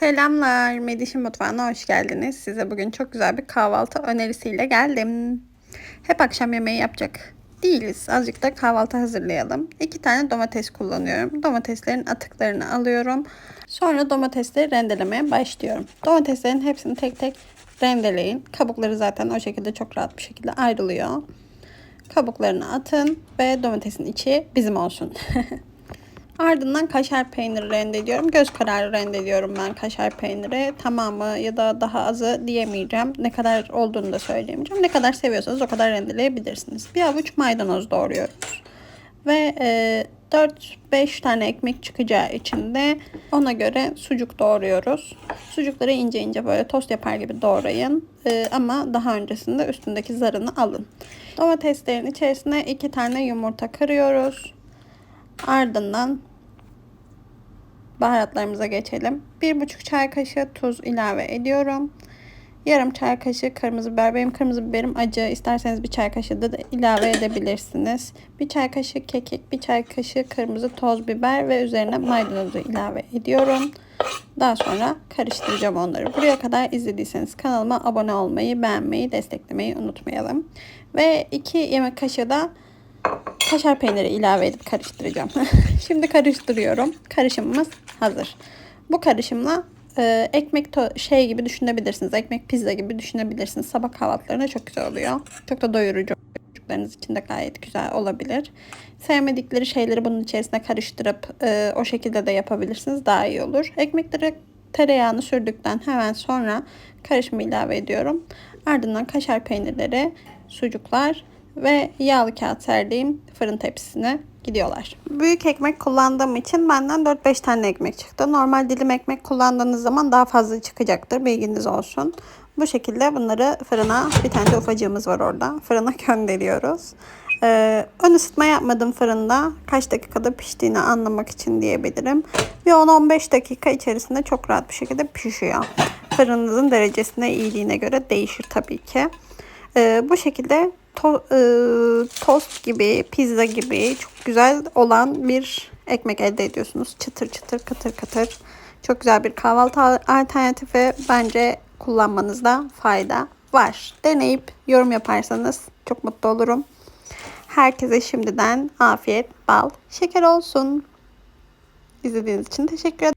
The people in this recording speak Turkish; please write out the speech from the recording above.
Selamlar, Medişin Mutfağı'na hoş geldiniz. Size bugün çok güzel bir kahvaltı önerisiyle geldim. Hep akşam yemeği yapacak değiliz. Azıcık da kahvaltı hazırlayalım. İki tane domates kullanıyorum. Domateslerin atıklarını alıyorum. Sonra domatesleri rendelemeye başlıyorum. Domateslerin hepsini tek tek rendeleyin. Kabukları zaten o şekilde çok rahat bir şekilde ayrılıyor. Kabuklarını atın ve domatesin içi bizim olsun. Ardından kaşar peyniri rendeliyorum. Göz kararı rendeliyorum ben kaşar peyniri. Tamamı ya da daha azı diyemeyeceğim. Ne kadar olduğunu da söyleyemeyeceğim. Ne kadar seviyorsanız o kadar rendeleyebilirsiniz. Bir avuç maydanoz doğruyoruz. Ve e, 4-5 tane ekmek çıkacağı için de ona göre sucuk doğruyoruz. Sucukları ince ince böyle tost yapar gibi doğrayın. E, ama daha öncesinde üstündeki zarını alın. Domateslerin içerisine 2 tane yumurta kırıyoruz. Ardından baharatlarımıza geçelim. 1,5 çay kaşığı tuz ilave ediyorum. Yarım çay kaşığı kırmızı biber. Benim kırmızı biberim acı. İsterseniz bir çay kaşığı da ilave edebilirsiniz. Bir çay kaşığı kekik, bir çay kaşığı kırmızı toz biber ve üzerine maydanozu ilave ediyorum. Daha sonra karıştıracağım onları. Buraya kadar izlediyseniz kanalıma abone olmayı, beğenmeyi, desteklemeyi unutmayalım. Ve 2 yemek kaşığı da kaşar peyniri ilave edip karıştıracağım. Şimdi karıştırıyorum. Karışımımız hazır. Bu karışımla e, ekmek şey gibi düşünebilirsiniz. Ekmek pizza gibi düşünebilirsiniz. Sabah kahvaltılarında çok güzel oluyor. Çok da doyurucu. Çocuklarınız için de gayet güzel olabilir. Sevmedikleri şeyleri bunun içerisine karıştırıp e, o şekilde de yapabilirsiniz. Daha iyi olur. Ekmekleri tereyağını sürdükten hemen sonra karışımı ilave ediyorum. Ardından kaşar peynirleri, sucuklar ve yağlı kağıt serdiğim fırın tepsisine gidiyorlar. Büyük ekmek kullandığım için benden 4-5 tane ekmek çıktı. Normal dilim ekmek kullandığınız zaman daha fazla çıkacaktır. Bilginiz olsun. Bu şekilde bunları fırına bir tane de ufacığımız var orada. Fırına gönderiyoruz. Ee, ön ısıtma yapmadım fırında. Kaç dakikada piştiğini anlamak için diyebilirim. Bir 10-15 dakika içerisinde çok rahat bir şekilde pişiyor. Fırınınızın derecesine, iyiliğine göre değişir tabii ki. Ee, bu şekilde to, e, tost gibi, pizza gibi çok güzel olan bir ekmek elde ediyorsunuz. Çıtır çıtır, kıtır kıtır. Çok güzel bir kahvaltı alternatifi. Bence kullanmanızda fayda var. Deneyip yorum yaparsanız çok mutlu olurum. Herkese şimdiden afiyet, bal, şeker olsun. İzlediğiniz için teşekkür ederim.